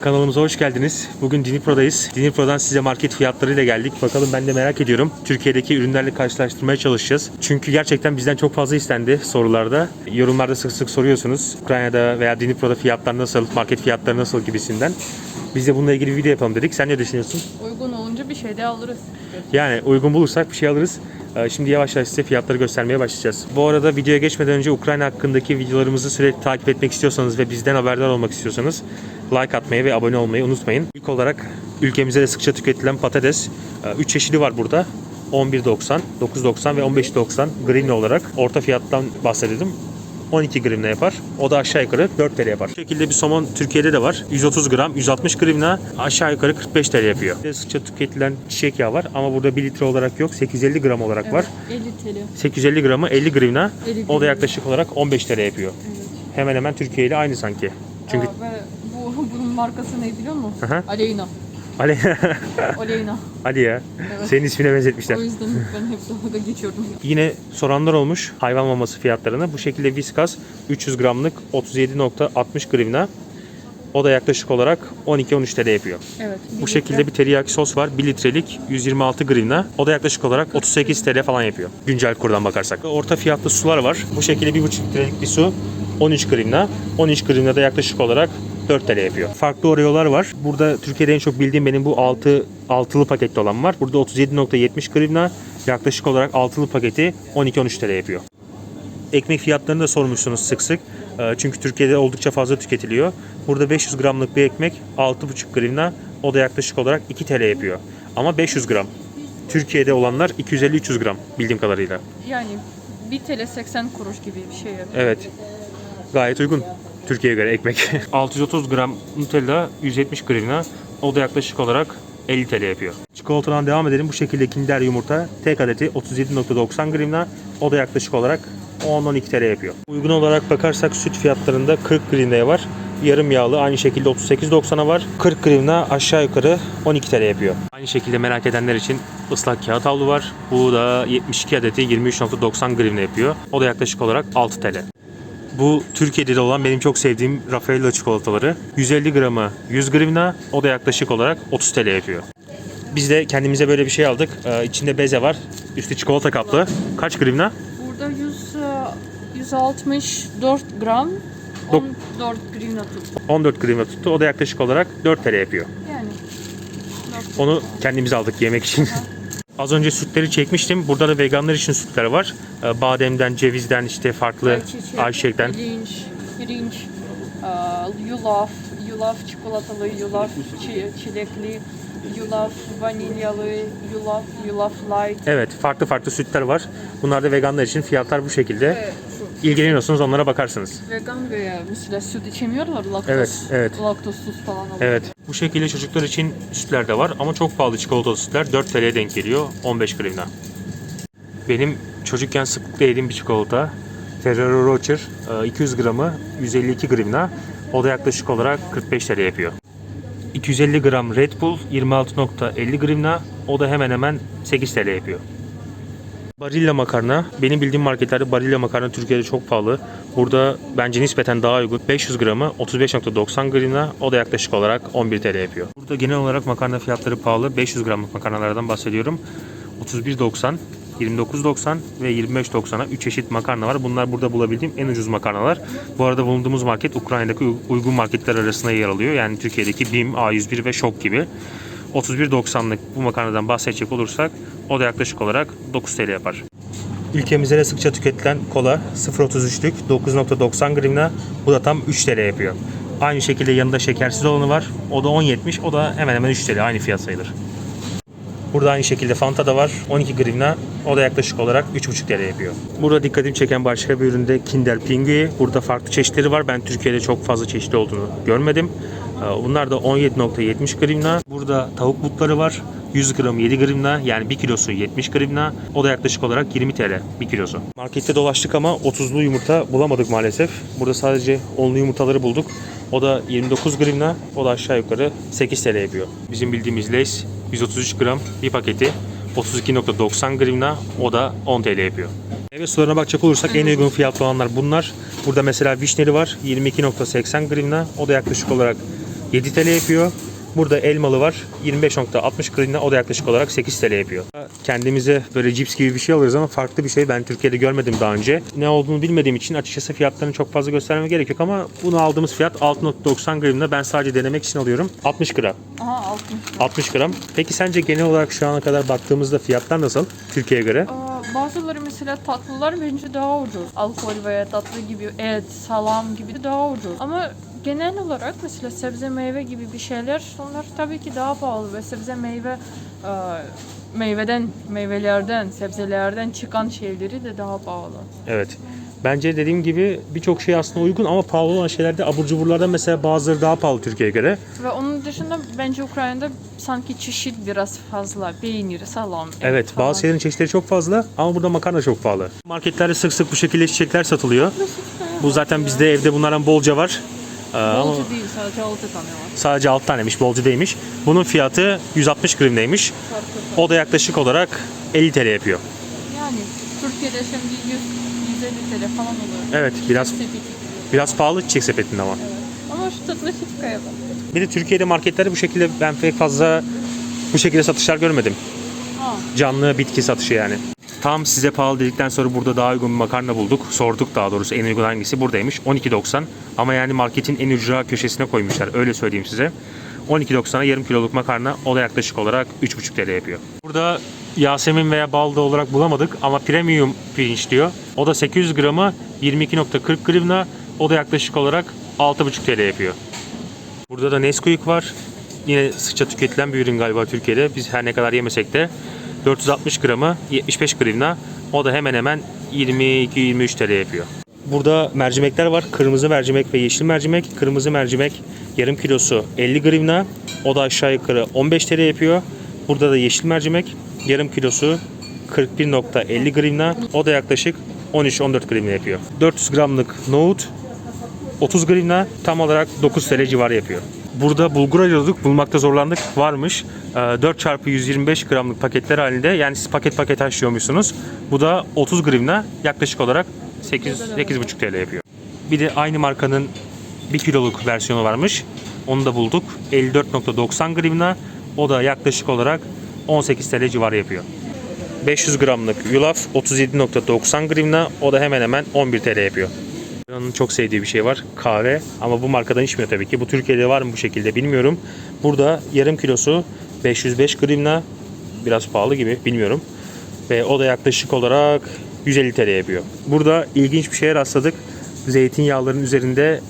Kanalımıza hoş geldiniz. Bugün Dinipro'dayız. Dinipro'dan size market fiyatlarıyla geldik. Bakalım ben de merak ediyorum. Türkiye'deki ürünlerle karşılaştırmaya çalışacağız. Çünkü gerçekten bizden çok fazla istendi sorularda. Yorumlarda sık sık soruyorsunuz. Ukrayna'da veya Dinipro'da fiyatlar nasıl, market fiyatları nasıl gibisinden. Biz de bununla ilgili video yapalım dedik. Sen ne düşünüyorsun? Uygun olunca bir şey de alırız. Yani uygun bulursak bir şey alırız. Ee, Şimdi yavaş yavaş size fiyatları göstermeye başlayacağız. Bu arada videoya geçmeden önce Ukrayna hakkındaki videolarımızı sürekli takip etmek istiyorsanız ve bizden haberdar olmak istiyorsanız like atmayı ve abone olmayı unutmayın. İlk olarak ülkemizde de sıkça tüketilen patates. 3 çeşidi var burada. 11.90, 9.90 ve 15.90 grivne olarak orta fiyattan bahsedelim. 12 grivne yapar. O da aşağı yukarı 4 TL yapar. Bu şekilde bir somon Türkiye'de de var. 130 gram, 160 grivne aşağı yukarı 45 TL yapıyor. Bir de Sıkça tüketilen çiçek yağı var ama burada 1 litre olarak yok. 850 gram olarak var. 50 TL. 850 gramı 50 grivne. 50 O da yaklaşık olarak 15 TL yapıyor. Evet. Hemen hemen Türkiye ile aynı sanki. Çünkü Aa, ve bu bunun markası ne biliyor musun? Aleyna. Ali, Aleyna. Ali ya. Evet. Senin ismine benzetmişler. O yüzden ben hep dalga geçiyordum. Yine soranlar olmuş hayvan maması fiyatlarını. Bu şekilde Whiskas 300 gramlık 37.60 grivne. O da yaklaşık olarak 12-13 TL yapıyor. Evet. Bu şekilde bir teriyaki sos var. 1 litrelik 126 grivne. O da yaklaşık olarak 38 TL falan yapıyor. Güncel kurdan bakarsak. Orta fiyatlı sular var. Bu şekilde 1,5 litrelik bir su 13 grivne. 13 grivne de yaklaşık olarak 4 TL yapıyor. Farklı oreolar var. Burada Türkiye'de en çok bildiğim benim bu 6 altılı paketli olan var. Burada 37.70 grivne. Yaklaşık olarak altılı paketi 12-13 TL yapıyor. Ekmek fiyatlarını da sormuşsunuz sık sık. Ee, Çünkü Türkiye'de oldukça fazla tüketiliyor. Burada 500 gramlık bir ekmek 6,5 grivna. O da yaklaşık olarak 2 TL yapıyor. Ama 500 gram. Türkiye'de olanlar 250-300 gram bildiğim kadarıyla. Yani 1 TL 80 kuruş gibi bir şey. yani. Evet. Gayet uygun. Türkiye'ye göre ekmek. 630 gram Nutella 170 grivna. O da yaklaşık olarak 50 TL yapıyor. Çikolatadan devam edelim. Bu şekilde Kinder yumurta tek adeti 37.90 grivna. O da yaklaşık olarak 10-12 TL yapıyor. Uygun olarak bakarsak süt fiyatlarında 40 grivnaya var. Yarım yağlı aynı şekilde 38.90'a var. 40 grivna aşağı yukarı 12 TL yapıyor. Aynı şekilde merak edenler için ıslak kağıt havlu var. Bu da 72 adeti 23.90 grivna yapıyor. O da yaklaşık olarak 6 TL. Bu Türkiye'de de olan benim çok sevdiğim Raffaello çikolataları. 150 gramı 100 grivna. O da yaklaşık olarak 30 TL yapıyor. Biz de kendimize böyle bir şey aldık. Ee, içinde beze var. Üstü çikolata kaplı. Kaç grivna? Burada 100, e, 164 gram Dok- 14 grivna tuttu. 14 grivna tuttu. O da yaklaşık olarak 4 TL yapıyor. Yani. Onu kendimiz aldık yemek için. Az önce sütleri çekmiştim. Burada da veganlar için sütler var. Ee, Bademden, cevizden, işte farklı Ayçiçek, ayçiçekten. pirinç, pirinç, e, yulaf, yulaf çikolatalı, yulaf çi- çilekli, yulaf vanilyalı, yulaf, yulaf light. Evet, farklı farklı sütler var. Bunlar da veganlar için fiyatlar bu şekilde. Ve İlgileniyorsunuz onlara bakarsınız. vegan ve mesela süt içemiyorlar laktoz. Evet, evet. Laktozsuz falan alıyor. Evet. Bu şekilde çocuklar için sütler de var ama çok pahalı çikolatalı sütler 4 TL'ye denk geliyor 15 grivna. Benim çocukken sıklıkla yediğim bir çikolata Ferrero Rocher e, 200 gramı 152 grivna. O da yaklaşık olarak 45 TL yapıyor. 250 gram Red Bull 26.50 grivna. O da hemen hemen 8 TL yapıyor. Barilla makarna. Benim bildiğim marketlerde Barilla makarna Türkiye'de çok pahalı. Burada bence nispeten daha uygun. 500 gramı 35.90 grivna. O da yaklaşık olarak 11 TL yapıyor. Burada genel olarak makarna fiyatları pahalı. 500 gramlık makarnalardan bahsediyorum. 31.90 29.90 ve 25.90'a 3 çeşit makarna var. Bunlar burada bulabildiğim en ucuz makarnalar. Bu arada bulunduğumuz market Ukrayna'daki uy- uygun marketler arasında yer alıyor. Yani Türkiye'deki BİM, A101 ve Şok gibi. 31.90'lık bu makarnadan bahsedecek olursak o da yaklaşık olarak 9 TL yapar. Ülkemizde de sıkça tüketilen kola 0.33'lük 9.90 grivna. Bu da tam 3 TL yapıyor. Aynı şekilde yanında şekersiz olanı var. O da 10.70. O da hemen hemen 3 TL. Aynı fiyat sayılır. Burada aynı şekilde Fanta da var. 12 grivna. O da yaklaşık olarak 3,5 TL yapıyor. Burada dikkatimi çeken başka bir üründe Kinder Pingui. Burada farklı çeşitleri var. Ben Türkiye'de çok fazla çeşitli olduğunu görmedim. Ee, Bunlar da 17.70 grivna. Burada tavuk butları var. 100 gram 7 grivna yani 1 kilosu 70 grivna. O da yaklaşık olarak 20 TL 1 kilosu. Markette dolaştık ama 30'lu yumurta bulamadık maalesef. Burada sadece 10'lu yumurtaları bulduk. O da 29 grivna. O da aşağı yukarı 8 TL yapıyor. Bizim bildiğimiz Lays 133 gram bir paketi 32.90 grivna. O da 10 TL yapıyor. Meyve sularına bakacak olursak en uygun fiyatlı olanlar bunlar. Burada mesela vişneli var 22.80 grivna. O da yaklaşık olarak 7 TL yapıyor. Burada elmalı var 25.60 grivna o da yaklaşık olarak 8 TL yapıyor. Kendimize böyle cips gibi bir şey alıyoruz ama farklı bir şey ben Türkiye'de görmedim daha önce. Ne olduğunu bilmediğim için açıkçası fiyatlarını çok fazla göstermeme gerek yok ama bunu aldığımız fiyat 6.90 grivna. Ben sadece denemek için alıyorum. 60 gram. Aha 60. 60 gram. Peki sence genel olarak şu ana kadar baktığımızda fiyatlar nasıl Türkiye'ye göre? Aa, Bazıları mesela tatlılar bence daha ucuz. Alkol veya tatlı gibi et, salam gibi daha ucuz. Ama genel olarak mesela sebze meyve gibi bir şeyler onlar tabii ki daha pahalı ve sebze meyve e, meyveden, meyvelerden, sebzelerden çıkan şeyleri de daha pahalı. Evet. Bence dediğim gibi birçok şey aslında uygun ama pahalı olan şeylerde abur cuburlardan mesela bazıları daha pahalı Türkiye'ye göre. Ve onun dışında bence Ukrayna'da sanki çeşit biraz fazla. Peynir, salam. et Evet falan. bazı şeylerin çeşitleri çok fazla ama burada makarna çok pahalı. Marketlerde sık sık bu şekilde çiçekler satılıyor. Bu zaten bizde evde bunlardan bolca var. Ee, ama değil sadece 6 tane var. sadece 6 tanemiş, bolca değilmiş. Bunun fiyatı 160 gramdaymış. Farklı. O da yaklaşık olarak 50 TL yapıyor. Yani Türkiye'de şimdi 100 150 TL falan oluyor. Evet biraz Sepeti. biraz pahalı çiçek sepetinde ama. Evet. Ama şu tatlı çiftliğe bak. Bir de Türkiye'de marketlerde bu şekilde ben pek fazla bu şekilde satışlar görmedim. Ha. Canlı bitki satışı yani. Tam size pahalı dedikten sonra burada daha uygun bir makarna bulduk. Sorduk daha doğrusu en uygun hangisi buradaymış. 12.90 ama yani marketin en ücra köşesine koymuşlar öyle söyleyeyim size. 12.90'a yarım kiloluk makarna o da yaklaşık olarak 3.5 TL yapıyor. Burada Yasemin veya balda olarak bulamadık ama premium pirinç diyor. O da 800 gramı 22.40 grivna o da yaklaşık olarak 6.5 TL yapıyor. Burada da Nesquik var. Yine sıkça tüketilen bir ürün galiba Türkiye'de. Biz her ne kadar yemesek de 460 gramı 75 grivna. O da hemen hemen 22-23 TL yapıyor. Burada mercimekler var. Kırmızı mercimek ve yeşil mercimek. Kırmızı mercimek yarım kilosu 50 grivna. O da aşağı yukarı 15 TL yapıyor. Burada da yeşil mercimek yarım kilosu 41.50 grivna. O da yaklaşık 13-14 grivna yapıyor. 400 gramlık nohut 30 grivna tam olarak 9 TL civarı yapıyor. Burada bulgur arıyorduk, bulmakta zorlandık. Varmış. Ee, 4 çarpı 125 gramlık paketler halinde. Yani siz paket paket haşlıyormuşsunuz. Bu da 30 grivna yaklaşık olarak 8 8,5 TL yapıyor. Bir de aynı markanın 1 kiloluk versiyonu varmış. Onu da bulduk. 54.90 grivna. O da yaklaşık olarak 18 TL civarı yapıyor. 500 gramlık yulaf 37.90 grivna. O da hemen hemen 11 TL yapıyor. Onun çok sevdiği bir şey var. Kahve. Ama bu markadan içmiyor tabii ki. Bu Türkiye'de var mı bu şekilde bilmiyorum. Burada yarım kilosu 505 grivna. Biraz pahalı gibi bilmiyorum. Ve o da yaklaşık olarak 150 TL yapıyor. Burada ilginç bir şeye rastladık. Zeytinyağların üzerinde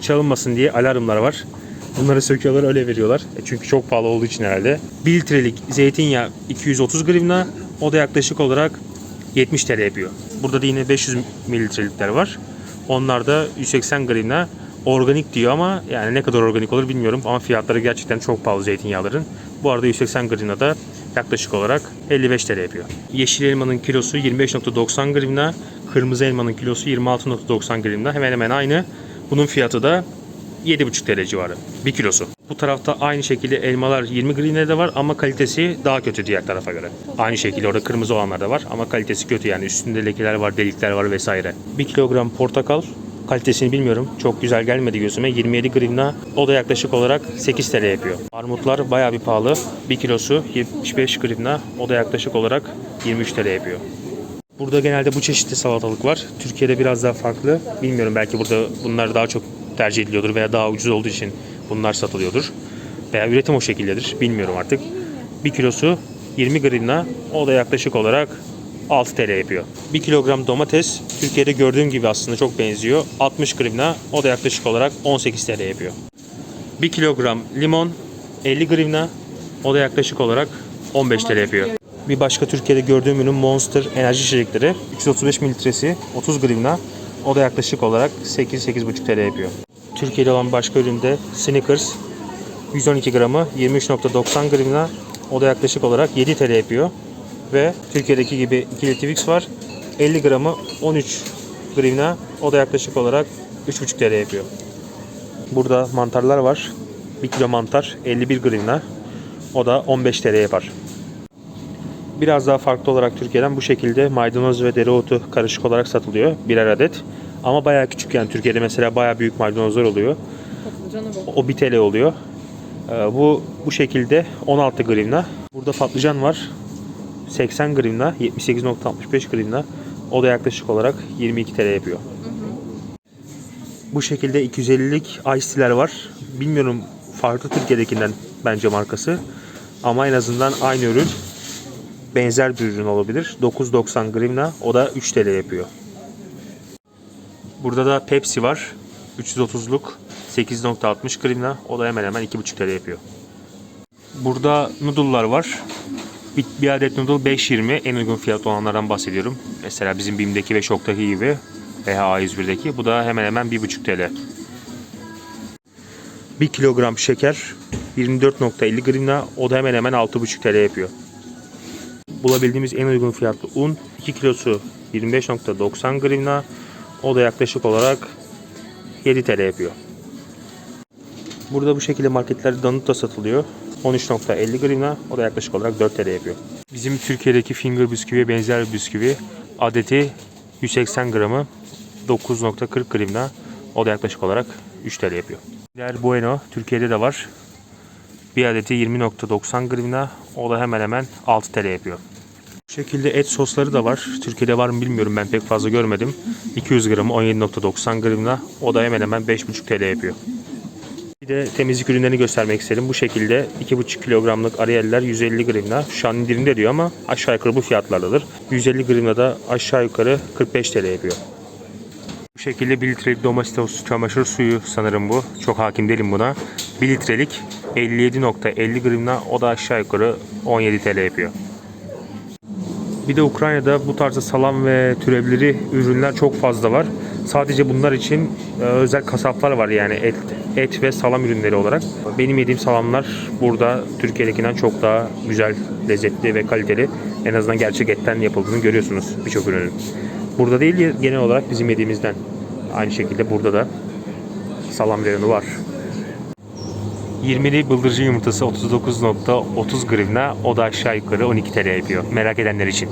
çalınmasın diye alarmlar var. Bunları söküyorlar öyle veriyorlar. E Çünkü çok pahalı olduğu için herhalde. 1 litrelik zeytinyağı 230 grivna. O da yaklaşık olarak 70 TL yapıyor. Burada da yine 500 mililitrelikler var. Onlar da 180 grivna. Organik diyor ama yani ne kadar organik olur bilmiyorum. Ama fiyatları gerçekten çok pahalı zeytinyağların. Bu arada 180 grivna da yaklaşık olarak 55 TL yapıyor. Yeşil elmanın kilosu 25.90 grivna. Kırmızı elmanın kilosu 26.90 grivna. Hemen hemen aynı. Bunun fiyatı da 7,5 TL civarı. 1 kilosu. Bu tarafta aynı şekilde elmalar 20 grine de var ama kalitesi daha kötü diğer tarafa göre. Aynı şekilde orada kırmızı olanlar da var ama kalitesi kötü yani üstünde lekeler var, delikler var vesaire. 1 kilogram portakal kalitesini bilmiyorum. Çok güzel gelmedi gözüme. 27 grivna. O da yaklaşık olarak 8 TL yapıyor. Armutlar bayağı bir pahalı. 1 kilosu 75 grivna. O da yaklaşık olarak 23 TL yapıyor. Burada genelde bu çeşitli salatalık var. Türkiye'de biraz daha farklı. Bilmiyorum belki burada bunlar daha çok tercih ediliyordur veya daha ucuz olduğu için bunlar satılıyordur. Veya üretim o şekildedir. Bilmiyorum artık. Bir kilosu 20 grivna. O da yaklaşık olarak 6 TL yapıyor. 1 kilogram domates Türkiye'de gördüğüm gibi aslında çok benziyor. 60 grivna. O da yaklaşık olarak 18 TL yapıyor. 1 kilogram limon 50 grivna. O da yaklaşık olarak 15 TL yapıyor. Bir başka Türkiye'de gördüğüm ürün Monster enerji içecekleri. 335 mililitresi 30 grivna. O da yaklaşık olarak 8-8,5 TL yapıyor. Türkiye'de olan başka ürün de Snickers. 112 gramı 23.90 grivna. O da yaklaşık olarak 7 TL yapıyor. Ve Türkiye'deki gibi 2 Twix var. 50 gramı 13 grivna. O da yaklaşık olarak 3,5 TL yapıyor. Burada mantarlar var. 1 kilo mantar 51 grivna. O da 15 TL yapar. Biraz daha farklı olarak Türkiye'den bu şekilde maydanoz ve dereotu karışık olarak satılıyor. Birer adet. Ama bayağı küçük yani Türkiye'de mesela bayağı büyük maydanozlar oluyor. O 1 TL oluyor. Ee, bu bu şekilde 16 grivna. Burada patlıcan var. 80 grivna, 78.65 grivna. O da yaklaşık olarak 22 TL yapıyor. Bu şekilde 250'lik Ice var. Bilmiyorum farklı Türkiye'dekinden bence markası. Ama en azından aynı ürün benzer bir ürün olabilir. 9.90 grivna o da 3 TL yapıyor. Burada da Pepsi var. 330'luk 8.60 grivna o da hemen hemen 2.5 TL yapıyor. Burada noodle'lar var. Bir, bir adet noodle 5.20 en uygun fiyat olanlardan bahsediyorum. Mesela bizim BİM'deki ve Şok'taki gibi veya A101'deki. Bu da hemen hemen 1.5 TL. 1 kilogram şeker 24.50 grivna o da hemen hemen 6.5 TL yapıyor. Bulabildiğimiz en uygun fiyatlı un 2 kilosu 25.90 grivna o da yaklaşık olarak 7 TL yapıyor. Burada bu şekilde marketlerde donut da satılıyor. 13.50 grivna o da yaklaşık olarak 4 TL yapıyor. Bizim Türkiye'deki finger bisküviye benzer bir bisküvi. Adeti 180 gramı 9.40 grivna o da yaklaşık olarak 3 TL yapıyor. Diğer Bueno Türkiye'de de var. Bir adeti 20.90 grivna o da hemen hemen 6 TL yapıyor. Bu şekilde et sosları da var. Türkiye'de var mı bilmiyorum ben pek fazla görmedim. 200 gramı 17.90 grivna o da hemen hemen 5.5 TL yapıyor. Bir de temizlik ürünlerini göstermek istedim. Bu şekilde 2,5 kilogramlık Ariel'ler 150 grivna. Şu an indirimde diyor ama aşağı yukarı bu fiyatlardadır. 150 grivna da aşağı yukarı 45 TL yapıyor. Bu şekilde 1 litrelik Domestos çamaşır suyu sanırım bu. Çok hakim değilim buna. 1 litrelik 57.50 grivna o da aşağı yukarı 17 TL yapıyor. Bir de Ukrayna'da bu tarzda salam ve türevleri ürünler çok fazla var. Sadece bunlar için e, özel kasaplar var yani et, et ve salam ürünleri olarak. Benim yediğim salamlar burada Türkiye'dekinden çok daha güzel, lezzetli ve kaliteli. En azından gerçek etten yapıldığını görüyorsunuz birçok ürünün. Burada değil genel olarak bizim yediğimizden. Aynı şekilde burada da salam reyonu var. 20'li bıldırcın yumurtası 39.30 grivna. O da aşağı yukarı 12 TL yapıyor. Merak edenler için.